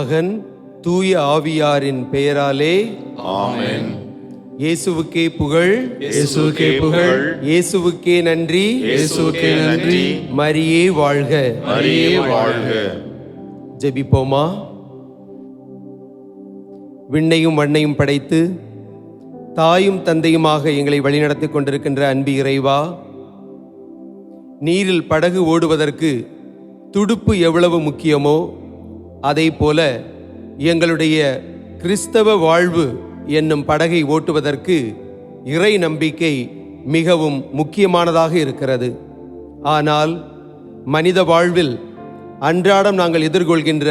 மகன் தூய ஆவியாரின் பெயராலே ஆமென். இயேசுவுக்கே புகழ். இயேசுவுக்கே புகழ். இயேசுவுக்கே நன்றி. இயேசுவுக்கே நன்றி. மரியே வாழ்க. மரியே வாழ்க. ஜெபிப்போமா? விண்ணையும் மண்ணையும் படைத்து தாயும் தந்தையுமாக எங்களை வழிநடத்தி கொண்டிருக்கின்ற அன்பு இறைவா நீரில் படகு ஓடுவதற்கு துடுப்பு எவ்வளவு முக்கியமோ அதே போல எங்களுடைய கிறிஸ்தவ வாழ்வு என்னும் படகை ஓட்டுவதற்கு இறை நம்பிக்கை மிகவும் முக்கியமானதாக இருக்கிறது. ஆனால் மனித வாழ்வில் அன்றாடம் நாங்கள் எதிர்கொள்கின்ற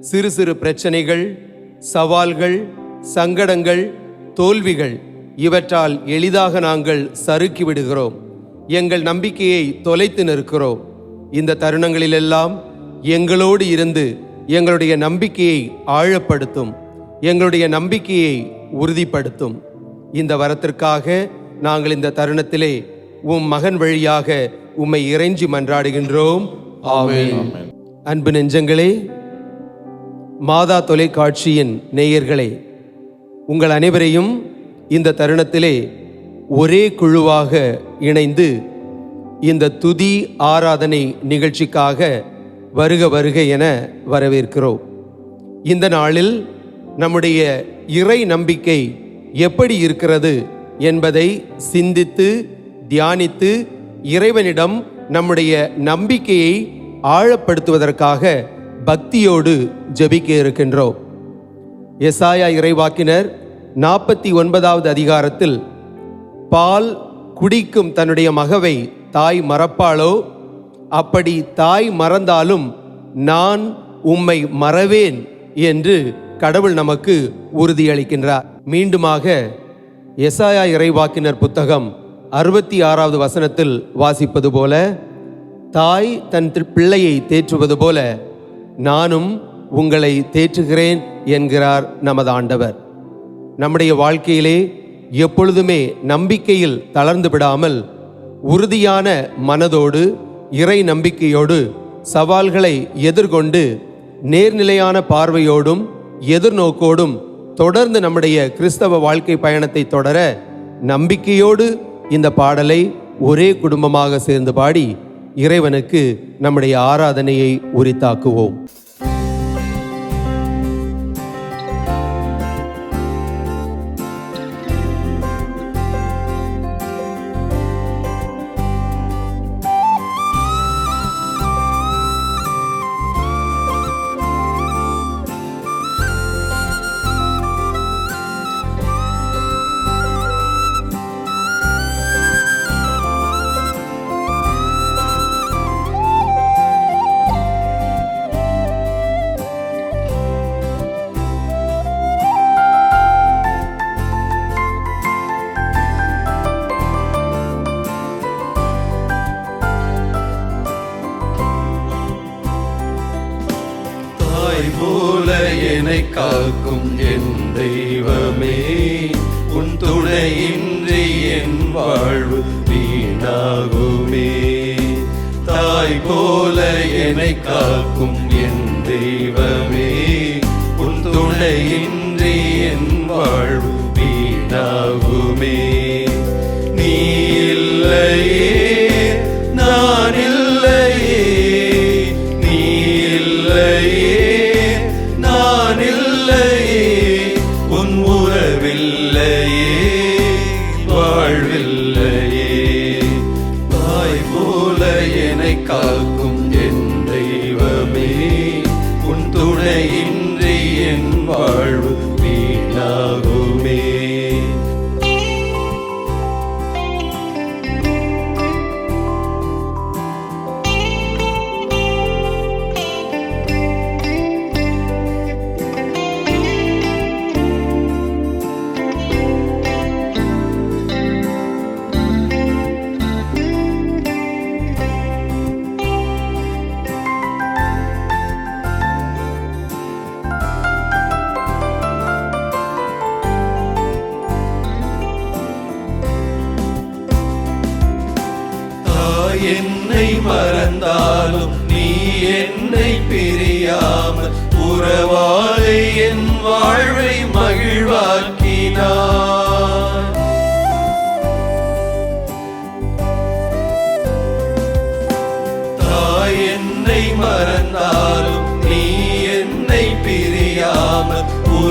சிறு சிறு பிரச்சனைகள் சவால்கள் சங்கடங்கள் தோல்விகள் இவற்றால் எளிதாக நாங்கள் சறுக்கி விடுகிறோம். எங்கள் நம்பிக்கையை தொலைத்து நிற்கிறோம். இந்த தருணங்களிலெல்லாம் எங்களோடு இருந்து எங்களுடைய நம்பிக்கையை ஆழப்படுத்தும் எங்களுடைய நம்பிக்கையை உறுதிப்படுத்தும். இந்த வரத்திற்காக நாங்கள் இந்த தருணத்திலே உம் மகன் வழியாக உம்மை இறைஞ்சி மன்றாடுகின்றோம். அன்பு நெஞ்சங்களே மாதா தொலைக்காட்சியின் நேயர்களே உங்கள் அனைவரையும் இந்த தருணத்திலே ஒரே குழுவாக இணைந்து இந்த துதி ஆராதனை நிகழ்ச்சிக்காக வருக வருக என வரவேற்கிறோம். இந்த நாளில் நம்முடைய இறை நம்பிக்கை எப்படி இருக்கிறது என்பதை சிந்தித்து தியானித்து இறைவனிடம் நம்முடைய நம்பிக்கையை ஆழப்படுத்துவதற்காக பக்தியோடு ஜெபிக்க இருக்கின்றோம். எசாயா இறைவாக்கினர் நாற்பத்தி ஒன்பதாவது அதிகாரத்தில் பால் குடிக்கும் தன்னுடைய மகவை தாய் மறப்பாளோ? அப்படி தாய் மறந்தாலும் நான் உம்மை மறவேன் என்று கடவுள் நமக்கு உறுதியளிக்கின்றார். மீண்டுமாக எசாயா இறைவாக்கினர் புத்தகம் அறுபத்தி ஆறாவது வசனத்தில் வாசிப்பது போல தாய் தன் பிள்ளையை தேற்றுவது போல நானும் உங்களை தேற்றுகிறேன் என்கிறார் நமது ஆண்டவர். நம்முடைய வாழ்க்கையிலே எப்பொழுதுமே நம்பிக்கையில் தளர்ந்து விடாமல் உறுதியான மனதோடு இறை நம்பிக்கையோடு சவால்களை எதிர்கொண்டு நேர்நிலையான பார்வையோடும் எதிர்நோக்கோடும் தொடர்ந்து நம்முடைய கிறிஸ்தவ வாழ்க்கை பயணத்தை தொடர நம்பிக்கையோடு இந்த பாடலை ஒரே குடும்பமாக சேர்ந்து பாடி இறைவனுக்கு நம்முடைய ஆராதனையை உரித்தாக்குவோம். உன் துணையின்றி என் வாழ்வு வீணாகுமே. தாய் போல என்னை காக்கும் என் தெய்வமே. உன் துணையின்றி என் வாழ்வு வீணாகுமே. நீ இல்லையே.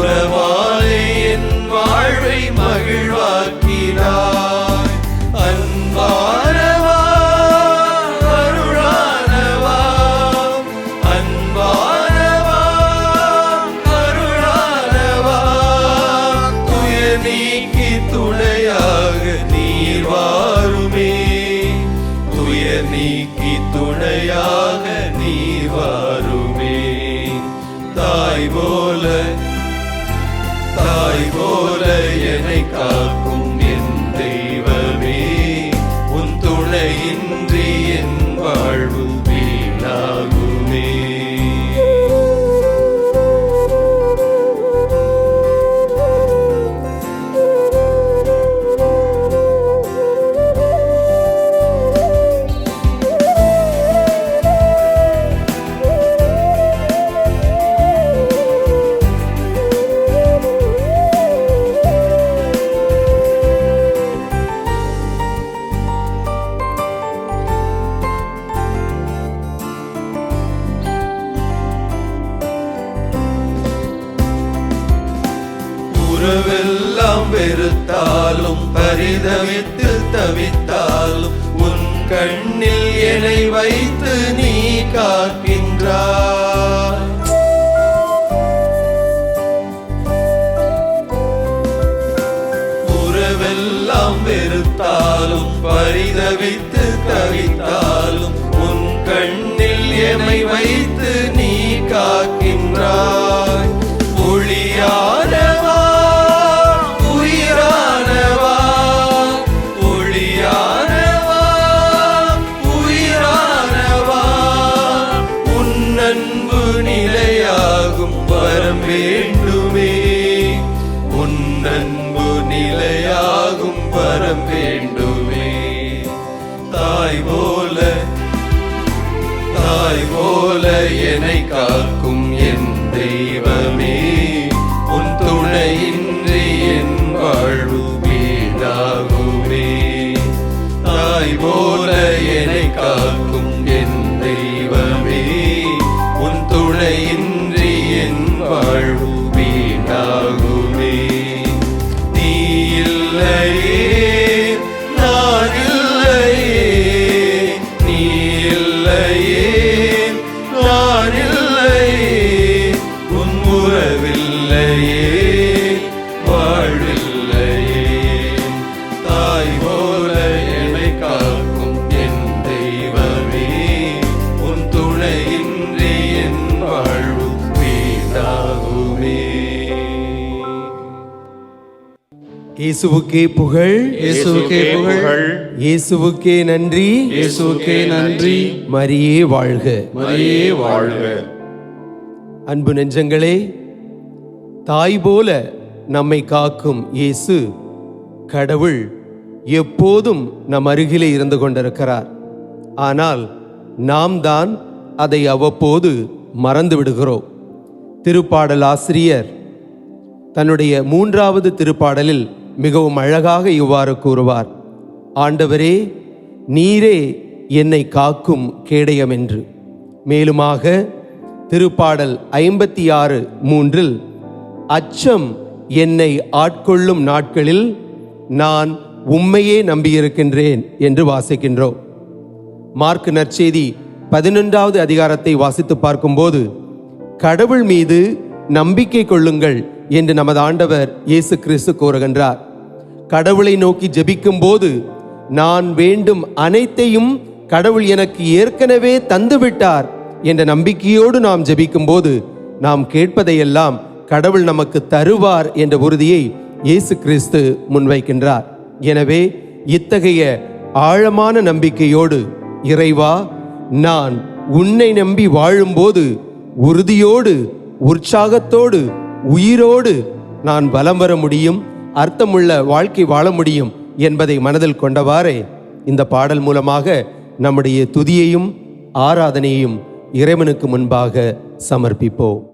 forever. பரிதவித்து இயேசுவுக்கே புகழ். இயேசுவுக்கே புகழ். இயேசுவுக்கே நன்றி. இயேசுவுக்கே நன்றி. மரியே வாழ்க. மரியே வாழ்க. அன்பு நெஞ்சங்களே தாய் போல நம்மை காக்கும் இயேசு கடவுள் எப்போதும் நம் அருகிலே இருந்து கொண்டிருக்கிறார். ஆனால் நாம் தான் அதை அவ்வப்போது மறந்து விடுகிறோம். திருப்பாடல் ஆசிரியர் தன்னுடைய மூன்றாவது திருப்பாடலில் மிகவும் அழகாக இவ்வாறு கூறுவார். ஆண்டவரே நீரே என்னை காக்கும் கேடயம் என்று. மேலுமாக திருப்பாடல் ஐம்பத்தி ஆறு மூன்றில் அச்சம் என்னை ஆட்கொள்ளும் நாட்களில் நான் உம்மையே நம்பியிருக்கின்றேன் என்று வாசிக்கின்றோம். மார்க் நற்செய்தி பதினொன்றாவது அதிகாரத்தை வாசித்து பார்க்கும்போது கடவுள் மீது நம்பிக்கை கொள்ளுங்கள் என்று நமது ஆண்டவர் இயேசு கிறிஸ்து கூறுகின்றார். கடவுளை நோக்கி ஜெபிக்கும் போது நான் வேண்டும் அனைத்தையும் கடவுள் எனக்கு ஏற்கனவே தந்துவிட்டார் என்ற நம்பிக்கையோடு நாம் ஜெபிக்கும் போது நாம் கேட்பதையெல்லாம் கடவுள் நமக்கு தருவார் என்ற உறுதியை இயேசு கிறிஸ்து முன்வைக்கின்றார். எனவே இத்தகைய ஆழமான நம்பிக்கையோடு இறைவா நான் உன்னை நம்பி வாழும்போது உறுதியோடு உற்சாகத்தோடு உயிரோடு நான் பலம் வர முடியும் அர்த்தமுள்ள வாழ்க்கை வாழ முடியும் என்பதை மனதில் கொண்டவாறே இந்த பாடல் மூலமாக நம்முடைய துதியையும் ஆராதனையையும் இறைவனுக்கு முன்பாக சமர்ப்பிப்போம்.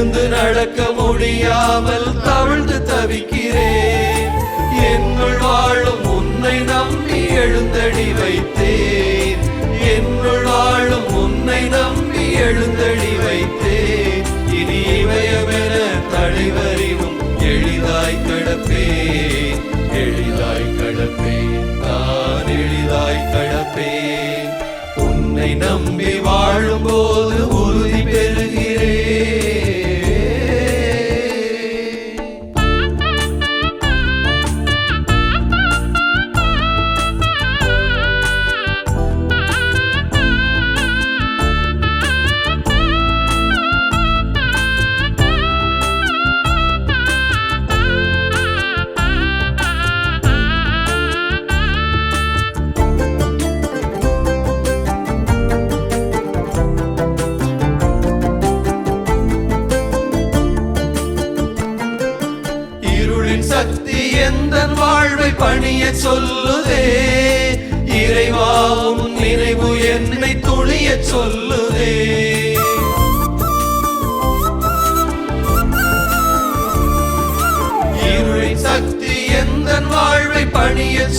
எழுந்து நடக்க முடியாமல் தவிழ்ந்து தவிக்கிறேன். என்னுள் வாழும் உன்னை நம்பி எழுந்தடி வைத்தேன். என்னுள் வாழும் உன்னை நம்பி எழுந்தடி வைத்தேன். இனி இமயமென தலைவரினும் எளிதாய் கடப்பேன். எளிதாய் கடப்பேன். நான் எளிதாய் கடப்பேன். உன்னை நம்பி வாழும்போது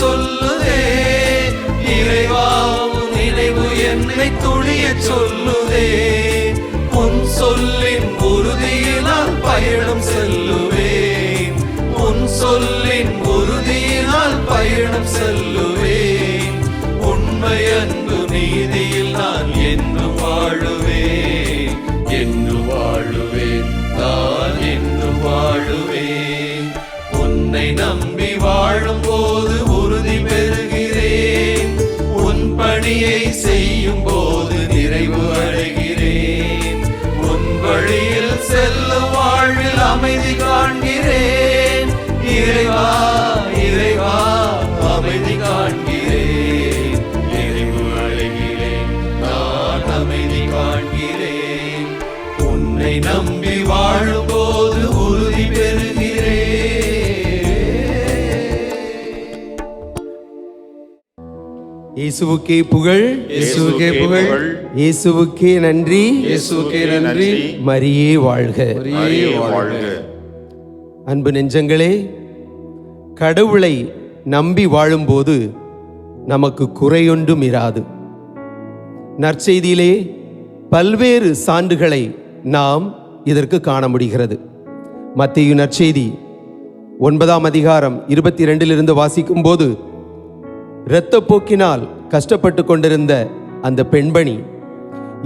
சொல்லுதே இறைவாவும் நினைவு என்னை துளிய சொல்லுதே. உன் சொல்லின் உறுதியினால் பயணம் செல்லுவேன். உன் சொல்லின் உறுதியினால் பயணம் செல்லுவேன். இயேசுவுக்கே புகழ். இயேசுவுக்கே புகழ். இயேசுவுக்கே நன்றி. இயேசுவுக்கே நன்றி. மரியே வாழ்க. மரியே வாழ்க. அன்பு நெஞ்சங்களே கடவுளை நம்பி வாழும்போது நமக்கு குறையொன்றும் இராது. நற்செய்தியிலே பல்வேறு சான்றுகளை நாம் இதற்கு காண முடிகிறது. மத்திய நற்செய்தி ஒன்பதாம் அதிகாரம் இருபத்தி ரெண்டிலிருந்து வாசிக்கும் போது இரத்தப்போக்கினால் கஷ்டப்பட்டு கொண்டிருந்த அந்த பெண்மணி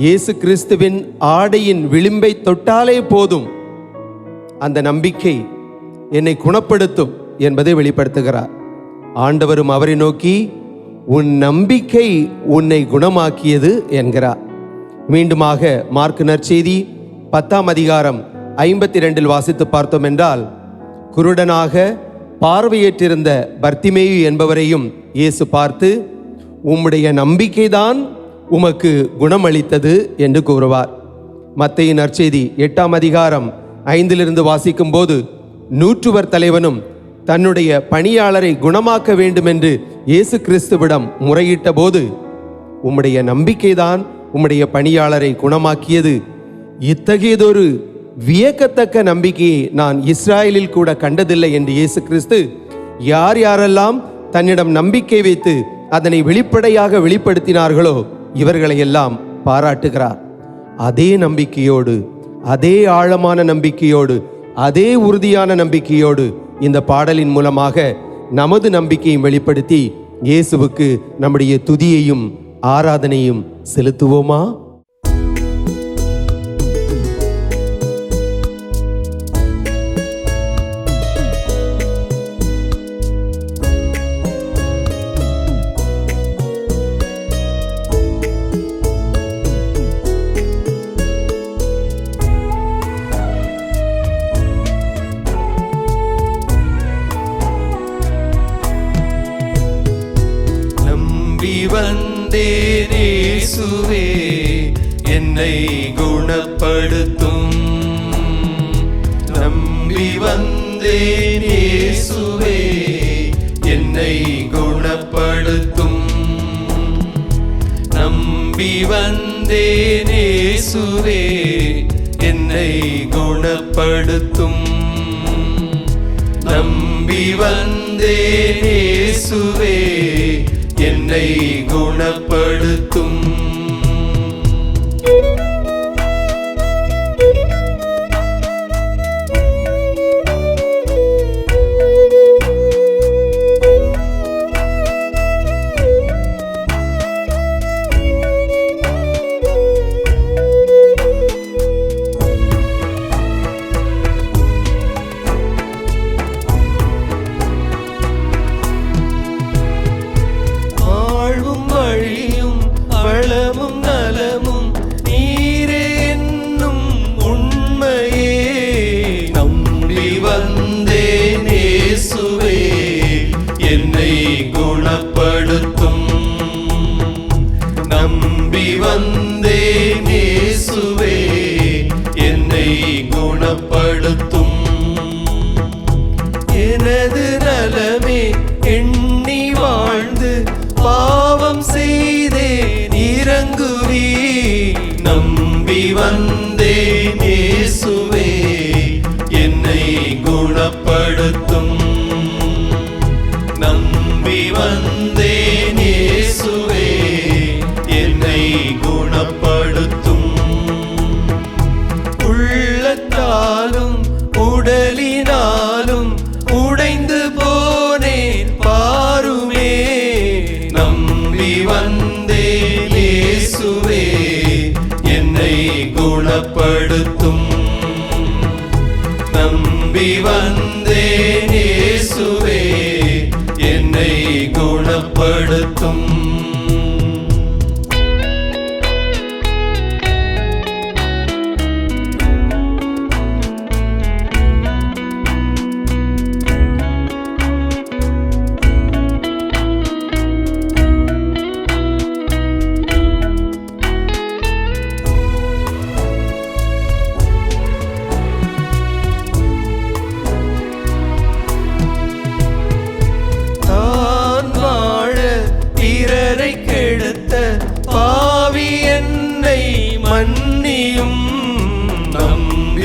இயேசு கிறிஸ்துவின் ஆடையின் விளிம்பை தொட்டாலே போதும். அந்த நம்பிக்கை என்னை குணப்படுத்தும் என்பதை வெளிப்படுத்துகிறார். ஆண்டவரும் அவரை நோக்கி உன் நம்பிக்கை உன்னை குணமாக்கியது என்கிறார். மீண்டுமாக மார்க் நற்செய்தி பத்தாம் அதிகாரம் ஐம்பத்தி ரெண்டில் வாசித்து பார்த்தோம் என்றால் குருடனாக பார்வையற்றிருந்த பர்த்திமேயு என்பவரையும் இயேசு பார்த்து உம்முடைய நம்பிக்கைதான் உமக்கு குணமளித்தது என்று கூறுவார். மத்தையின் நற்செய்தி எட்டாம் அதிகாரம் ஐந்திலிருந்து வாசிக்கும் போது நூற்றுவர் தலைவனும் தன்னுடைய பணியாளரை குணமாக்க வேண்டும் என்று இயேசு கிறிஸ்துவிடம் முறையிட்ட போது உம்முடைய நம்பிக்கைதான் உம்முடைய பணியாளரை குணமாக்கியது. இத்தகையதொரு வியக்கத்தக்க நம்பிக்கையை நான் இஸ்ராயலில் கூட கண்டதில்லை என்று இயேசு கிறிஸ்து யார் யாரெல்லாம் தன்னிடம் நம்பிக்கை வைத்து அதனை வெளிப்படையாக வெளிப்படுத்தினார்களோ இவர்களை எல்லாம் பாராட்டுகிறார். அதே நம்பிக்கையோடு அதே ஆழமான நம்பிக்கையோடு அதே உறுதியான நம்பிக்கையோடு இந்த பாடலின் மூலமாக நமது நம்பிக்கையும் வெளிப்படுத்தி இயேசுவுக்கு நம்முடைய துதியையும் ஆராதனையும் செலுத்துவோமா? இயேசுவே என்னை குணப்படுத்தும். நம்பி வந்தேன் இயேசுவே என்னை குணப்படுத்தும். நம்பி வந்தேன் இயேசுவே என்னை குணப்படுத்தும். நம்பி வந்தேன் இயேசுவே என்னை குணப்படுத்தும். குணப்படுத்த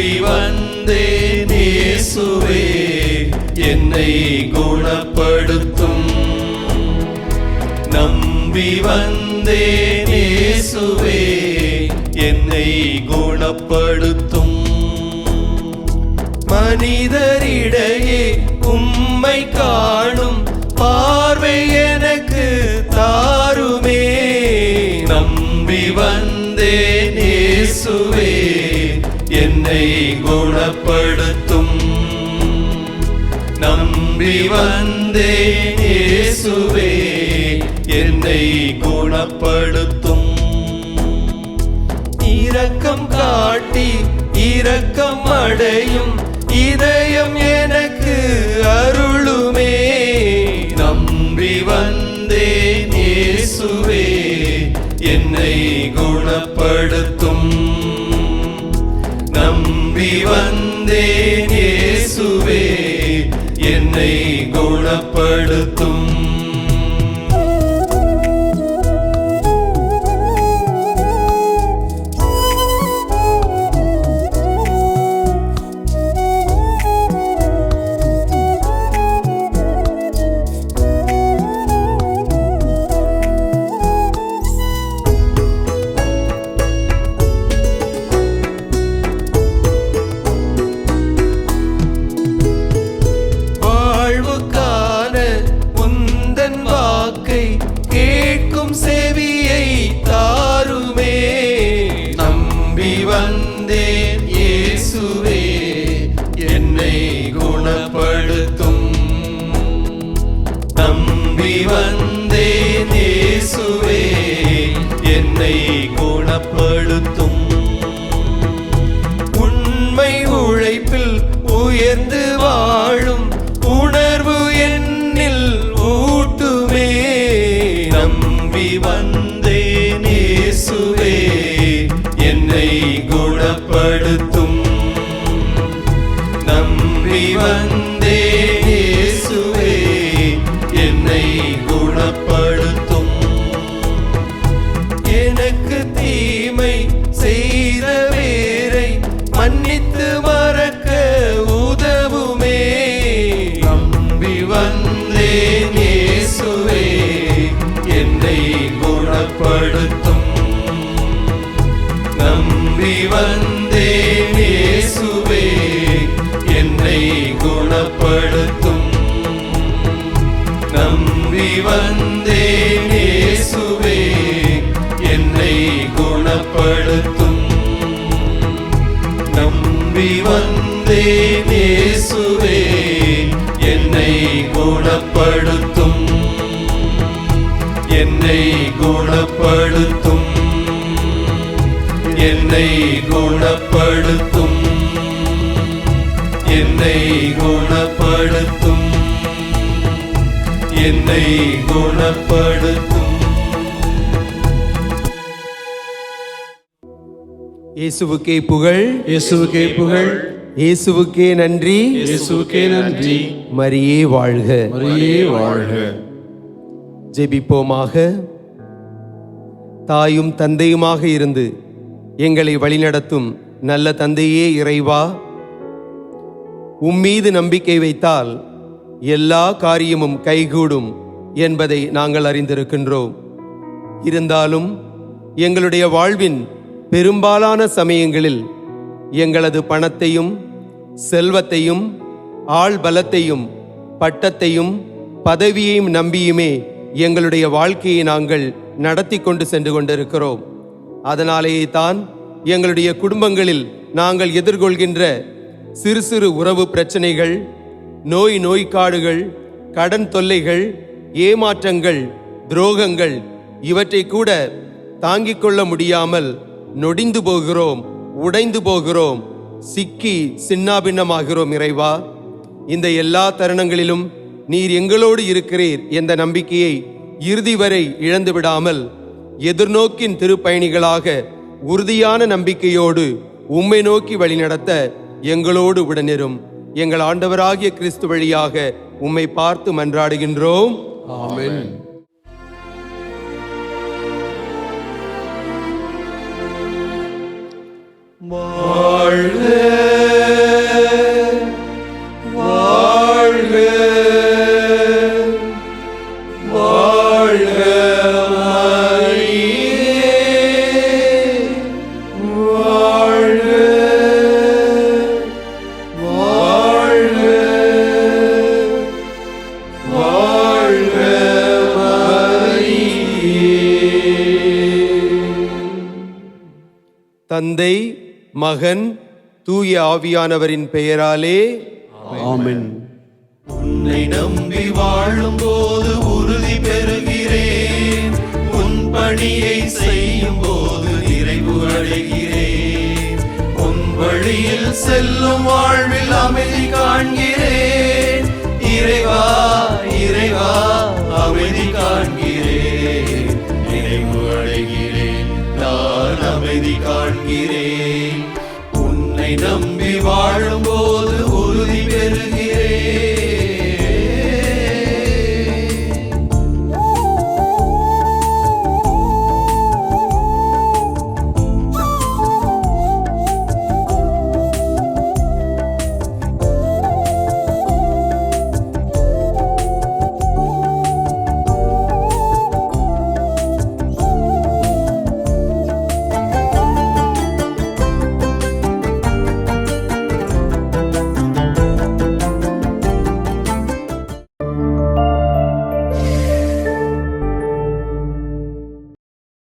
நம்பி வந்தேன் இயேசுவே என்னை குணப்படுத்தும். நம்பி வந்தேன் இயேசுவே என்னை குணப்படுத்தும். மனிதரிடையே உம்மை காணும் நம்மை குணப்படுத்தும். நம்பி வந்தேன் இயேசுவே என்னை குணப்படுத்தும். இரக்கம் காட்டி இரக்கம் அடையும் இதயம் எனக்கு குணப்படுத்தும் குணப்படுத்தும் நம்பி வந்தேன் இயேசுவே என்னை குணப்படுத்தும். நம்பி வந்தேன் இயேசுவே என்னை குணப்படுத்தும். நம்பி வந்தேன் இயேசுவே என்னை குணப்படுத்தும். என்னை குணப்படுத்தும். என்னை குணப்படுத்தும். என்னை குணப்படுத்தும். என்னை குணப்படுத்தும். இயேசுவுக்கே புகழ். இயேசுவுக்கே புகழ். இயேசுவுக்கே நன்றி. இயேசுவுக்கே நன்றி. மரியே வாழ்க. மரியே வாழ்க. ஜெபிப்போமாக. தாயும் தந்தையுமாக இருந்து எங்களை வழிநடத்தும் நல்ல தந்தையே இறைவா. உம்மீது நம்பிக்கை வைத்தால் எல்லா காரியமும் கைகூடும் என்பதை நாங்கள் அறிந்திருக்கின்றோம். இருந்தாலும் எங்களுடைய வாழ்வின் பெரும்பாலான சமயங்களில் எங்களது பணத்தையும் செல்வத்தையும் ஆள் பலத்தையும் பட்டத்தையும் பதவியையும் நம்பியுமே எங்களுடைய வாழ்க்கையை நாங்கள் நடத்தி கொண்டு சென்று கொண்டிருக்கிறோம். அதனாலேயே தான் எங்களுடைய குடும்பங்களில் நாங்கள் எதிர்கொள்கின்ற சிறு சிறு உறவு பிரச்சனைகள் நோய் நோய்க்காடுகள் கடன் தொல்லைகள் ஏமாற்றங்கள் துரோகங்கள் இவற்றை கூட தாங்கிக் கொள்ள முடியாமல் நொடிந்து போகிறோம் உடைந்து போகிறோம். சிக்கி சின்னாபின்னமாகிறோம் இறைவா. இந்த எல்லா தருணங்களிலும் நீர் எங்களோடு இருக்கிறீர் என்ற நம்பிக்கையை இறுதி வரை இழந்து விடாமல் எதிர்நோக்கின் திருப்பயணிகளாக உறுதியான நம்பிக்கையோடு உம்மை நோக்கி வழிநடத்த எங்களோடு உடனிரும். எங்கள் ஆண்டவராகிய கிறிஸ்து வழியாக உம்மை பார்த்து மன்றாடுகின்றோம். ஆமென். வாழ்க மகன் தூய ஆவியானவரின் பெயராலே ஆமென். உன்னை நம்பி வாழும் போது உறுதி பெறுகிறேன். உன் பணியை செய்யும் போது நிறைவு அடைகிறேன். உன் வழியில் செல்லும் வாழ்வில் அமைதி காண்கிறேன். இறைவா